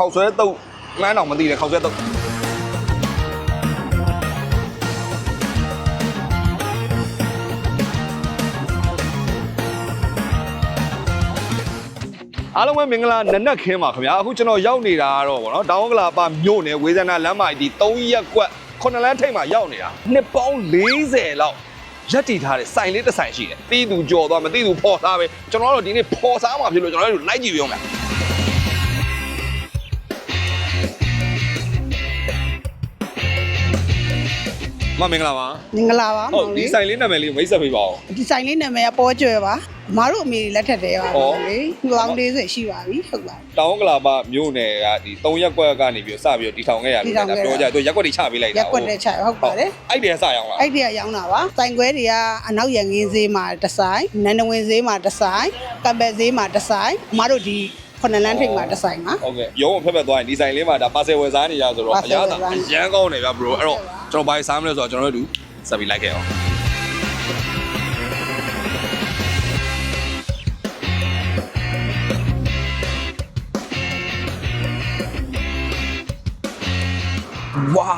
ခောက်ဆွဲတုတ်မှန်းတော့မသိတယ်ခောက်ဆွဲတုတ်အားလုံးပဲမင်္ဂလာနနက်ခင်းပါခင်ဗျာအခုကျွန်တော်ရောက်နေတာကတော့ဗောနော်တောင်ကလာပါမြို့နယ်ဝေဇနာလမ်းမကြီး3ရက်ကွက်ခုနှစ်လမ်းထိပ်မှာရောက်နေတာနှစ်ပေါင်း40လောက်ရက်တည်ထားတဲ့စိုင်လေးတစ်ဆိုင်ရှိတယ်တီးသူကြော်သွားမတီးသူဖော်စားပဲကျွန်တော်တို့ဒီနေ့ဖော်စားမှာဖြစ်လို့ကျွန်တော်တို့လိုက်ကြည့်ပြအောင် မမင်္ဂလာပါမင်္ဂလာပါဟုမောတ်င်ဒီလေးဆိုင်လေးနာမည်လေးမိတ်ဆက်ပေးပါဦး ဒီဆိုင်လေးနာမည်ကပေါ်ကျွယ်ပါမတို့အမေလက်ထက်တည်းပါဩ မောင်လေးလောင်40ရှိပါပြီဟုတ်ပါတောင်ကလာပမြို့နယ်ကဒီ3ရက်ကွက်ကနေပြီးတော့စပြီးတော့တီထောင်ခဲ့ရတယ်ဒါပြောကြသူရက်ကွက်တွေချပေးလိုက်တာရက်ကွက်တဲ့ချဟုတ်ပါတယ်အဲ့ဒီကစရအောင်လားအဲ့ဒီကရောင်းတာပါဆိုင်ခွဲတွေကအနောက်ရန်ကင်းဈေးမှာတစ်ဆိုင်နန္ဒဝင်ဈေးမှာတစ်ဆိုင်ကံပဲဈေးမှာတစ်ဆိုင်မတို့ဒီခုနှစ်လန်းထိပ်မှာတစ်ဆိုင်ပါ ဟုတ်ကဲ့ရုံးဖက်ဖက်သွားရင်ဒီဆိုင်လေးမှာဒါပါဆယ်ဝယ်စားနေရဆိုတော့ပါအဆယ်ရဝယ်သာစားနေ အရန်ကောင်းနေဗျ bro အဲ့တော့ ကျွန်တော်ဘာစားမလဲဆိုတော့ကျွန်တော်တို့ဆက်ပြီးလိုက်ခဲ့အောင်ဝေါ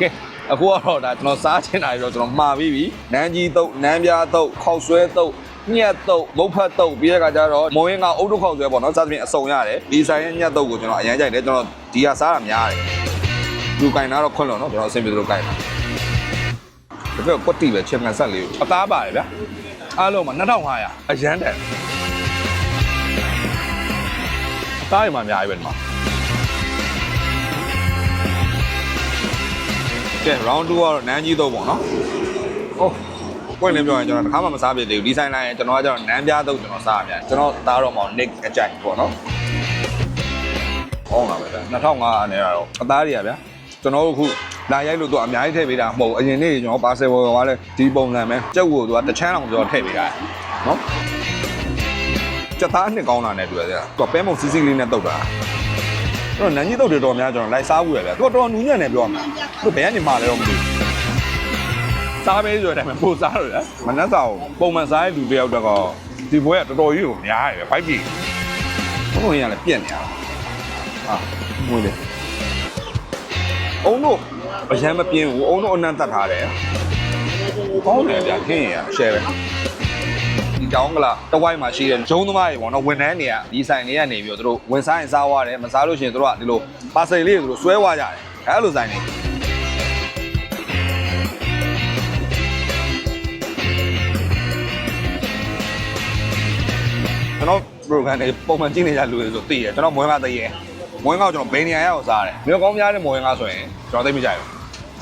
ကဲအခုကတော့ဒါကျွန်တော်စားချင်တာပြီးတော့ကျွန်တော်မှာပြီးပြီနန်းကြီးတုတ်နန်းပြားတုတ်ခောက်ဆွဲတုတ်ညက်တုတ်မုတ်ဖတ်တုတ်ပြီးတဲ့အခါကျတော့မုံရင်ကအုတ်တုတ်ခောက်ဆွဲပေါ့နော်စသဖြင့်အစုံရတယ်ဒီဆိုင်ရဲ့ညက်တုတ်ကိုကျွန်တော်အရင်ကြိုက်တယ်ကျွန်တော်ဒီဟာစားတာများတယ် သူကင်တာတော့ခွန့်လို့နော်ကျွန်တော်အဆင်ပြေသလိုကင်တာဒါပေမဲ့ကွက်တီပဲချင်ကန်ဆက်လေးကိုအသားပါတယ်ဗျာအားလုံးမှာ2500အရန်တယ်အသားရမှာအများကြီးပဲဒီမှာကဲ round 2ကတော့နန်းကြီးတော့ပေါ့နော်ဟုတ်ပွင့်လင်းပြောရင်ကျွန်တော်တစ်ခါမှမစားပြသေးဘူးဒီဆိုင်လိုက်ရင်ကျွန်တော်ကကျတော့နန်းပြားတော့ကျွန်တော်စားရပြန်ကျွန်တော်သားတော့မောင် nick အကြိုက်ပေါ့နော်ဟောင်းလာပဲဗျ2005အနေရတော့အသားတွေကဗျာ ကျွန်တော်တို့အခုလာရိုက်လို့သူအများကြီးထည့်ပေးတာမဟုတ်ဘူးအရင်နေ့ကျွန်တော်ပါဆယ်ဝယ်သွားလဲဒီပုံစံပဲကြက်ကိုသူကတစ်ချမ်းအောင်ကျွန်တော်ထည့်ပေးတာနော်စက်သားနှစ်ကောင်းတာနဲ့တွေ့ရတယ်သူကပဲမုံစီးစီးလေးနဲ့တုတ်တာအဲ့တော့နန်းကြီးတုတ်တွေတော်များကျွန်တော်လိုက်စားဘူးရဗျာသူကတော်နူးညံ့နေပြောမှာသူဘယ်ကနေမှလဲတော့မသိဘူးစားပဲဆိုတဲ့အတိုင်းပဲပို့စားလို့ရမနှက်စာကိုပုံမှန်စားရတဲ့လူတယောက်တော့ဒီဘွဲကတော်တော်ကြီးကိုများရပဲဖိုက်ပြီဘုံဘုံရလည်းပြက်နေတာဟာမွေးလေ အုံတို့အရန်မပြင်းဘူးအုံတို့အနံ့တတ်ထားတယ်ကောင်းတယ်ဗျာခင်းရရှယ်ပဲဒီတောင်းကလာတဝိုင်းမှာရှိတဲ့ဂျုံသမားတွေပေါ့နော်ဝန်ထမ်းတွေကဒီဆိုင်လေးကနေပြီးတော့သူတို့ဝန်စားရင်စားသွားတယ်မစားလို့ရှိရင်သူတို့ကဒီလိုပါဆယ်လေးတွေသူတို့ဆွဲသွားကြတယ်အဲ့လိုဆိုင်တွေကျွန်တော် program တွေပုံမှန်ကြည့်နေကြလူတွေဆိုသိရကျွန်တော်မွေးကားသိရ မွေးကားကိုကျွန်တော်ဘယ်နေရာရောက်စားတယ်မြို့ကောင်းများတဲ့မွေးကားဆိုရင်ကျွန်တော်သိမကြဘူး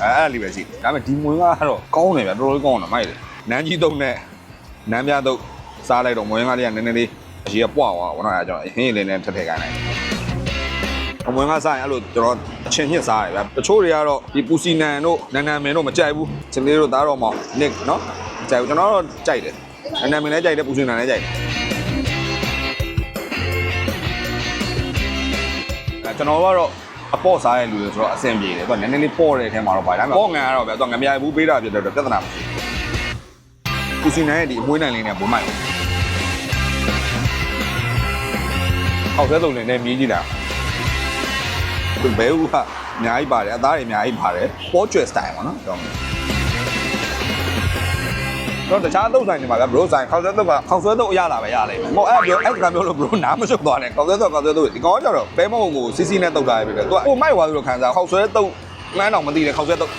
အဲအဲ့လိုပဲရှိဒါပေမဲ့ဒီမွေးကားကတော့ကောင်းတယ်ဗျတော်တော်လေးကောင်းတယ်မိုက်တယ်နန်းကြီးတုံးနဲ့နန်းပြတုံးစားလိုက်တော့မွေးကားလေးကနည်းနည်းလေးအကြီးကပွားသွားဘောနော်အဲကျွန်တော်ဟင်းရည်လေးနဲ့ထပ်ထည့်ခိုင်းလိုက်အမွေးကားစားရင်အဲ့လိုကျွန်တော်အချင်းညစ်စားတယ်ဗျတချို့တွေကတော့ဒီပူစီနန်တို့နန်နန်မင်တို့မကြိုက်ဘူးစင်လေးတို့သားတော်မောင်နစ်နော်မကြိုက်ဘူးကျွန်တော်တော့ကြိုက်တယ်နန်နန်မင်လည်းကြိုက်တယ်ပူစီနန်လည်းကြိုက်တယ် ကျွန်တော်ကတော့အပေါ့စားတဲ့လူတွေဆိုတော့အဆင်ပြေတယ်သူကနည်းနည်းလေးပေါ့တဲ့အထဲမှာတော့ပါတယ်ဒါပေမဲ့ပေါ့ငံကတော့ဗျာသူကငမြဘူးပေးတာဖြစ်တဲ့အတွက်ပြဿနာမရှိဘူးကုစီနိုင်ရဲ့ဒီအမွှေးနိုင်လေးနဲ့ဘုံမိုက်ဘူးဟောက်သက်စုံလေးနဲ့မြည်ကြည့်တာသူဘဲဦးကအများကြီးပါတယ်အသားတွေအများကြီးပါတယ်ပေါ့ကျွဲစတိုင်ပေါ့နော်တော့ တော့တခြားအသုတ်ဆိုင်တွေမှာဗျဘရိုဆိုင်ခောက်ဆွဲသုတ်ကခောက်ဆွဲသုတ်အရလာပဲရလိမ့်မယ်။ဟိုအဲ့ပြောအဲ့ကပြောလို့ဘရိုနားမရှုပ်သွားနဲ့ခောက်ဆွဲသုတ်ခောက်ဆွဲသုတ်ဒီကောင်ကကျတော့ဘဲမုံကိုစီစီနဲ့တုတ်ထားရပြီလေ။သူကဟိုမိုက်သွားသလိုခံစားခောက်ဆွဲသုတ်မှန်းတော့မသိတယ်ခောက်ဆွဲသုတ်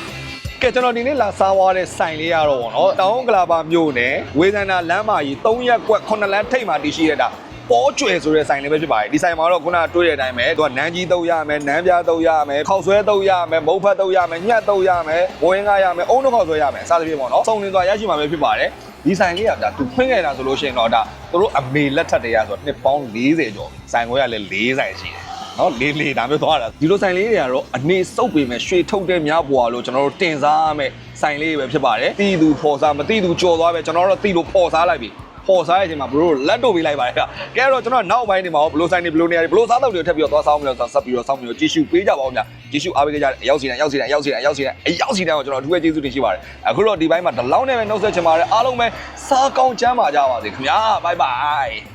ကဲကျွန်တော်ဒီနေ့လာစားသွားတဲ့ဆိုင်လေးရတော့ဗောနော်တောင်ကလာပါမြို့နယ်ဝေဒနာလမ်းမကြီး3ရက်ကွက်9လမ်းထိပ်မှာတည်ရှိရတာ ပေါ်ကျွယ်ဆိုတဲ့ဆိုင်လေးပဲဖြစ်ပါတယ်ဒီဆိုင်မှာတော့ခုနတွေ့တဲ့အတိုင်းပဲသူကနန်းကြီးတုပ်ရမယ်နန်းပြားတုပ်ရမယ်ခောက်ဆွဲတုပ်ရမယ်မုတ်ဖတ်တုပ်ရမယ်ညှက်တုပ်ရမယ်ဝင်းကားရမယ်အုံနှောက်ခောက်ဆွဲရမယ်စသဖြင့်ပေါ့နော်စုံလင်သွားရရှိမှာပဲဖြစ်ပါတယ်ဒီဆိုင်လေးကဒါသူဖွင့်ခဲ့တာဆိုလို့ရှိရင်တော့ဒါသူတို့အမေလက်ထက်တည်းရဆိုတော့နှစ်ပေါင်း40ကျော်ဆိုင်ခွဲကလည်း၄ဆိုင်ရှိတယ်နော်လေးလေးဒါမျိုးသွားတာဒီလိုဆိုင်လေးတွေကတော့အနေစုပ်ပေမဲ့ရွှေထုတ်တဲ့များပွားလို့ကျွန်တော်တို့တင်စားရမယ်ဆိုင်လေးပဲဖြစ်ပါတယ်တီးသူဖော်စားမတီးသူကြော်သွားပဲကျွန်တော်တို့တီးလို့ဖော်စားလိုက်ပြီ ဖော်စားရဲ့အချိန်မှာဘရိုလက်တို့ပေးလိုက်ပါတယ်ခင်ဗျကဲတော့ကျွန်တော်နောက်ပိုင်းနေမှာဘလိုဆိုင်နေဘလိုနေရာဘလိုစားတော့တွေထပ်ပြီးတော့သွားဆောင်ပြီးတော့ဆက်ပြီးတော့ဆောင်ပြီးတော့ကြည့်ရှုပေးကြပါဦးဗျာကြည့်ရှုအားပေးကြတဲ့အရောက်စီတဲ့အရောက်စီတဲ့အရောက်စီတဲ့အရောက်စီတဲ့အရောက်စီတဲ့ကိုကျွန်တော်အထူးပဲကျေးဇူးတင်ရှိပါတယ်အခုတော့ဒီပိုင်းမှာဒီလောက်နဲ့ပဲနှုတ်ဆက်ချင်ပါတယ်အားလုံးပဲစားကောင်းချမ်းပါကြပါစေခင်ဗျာဘိုင်ဘိုင်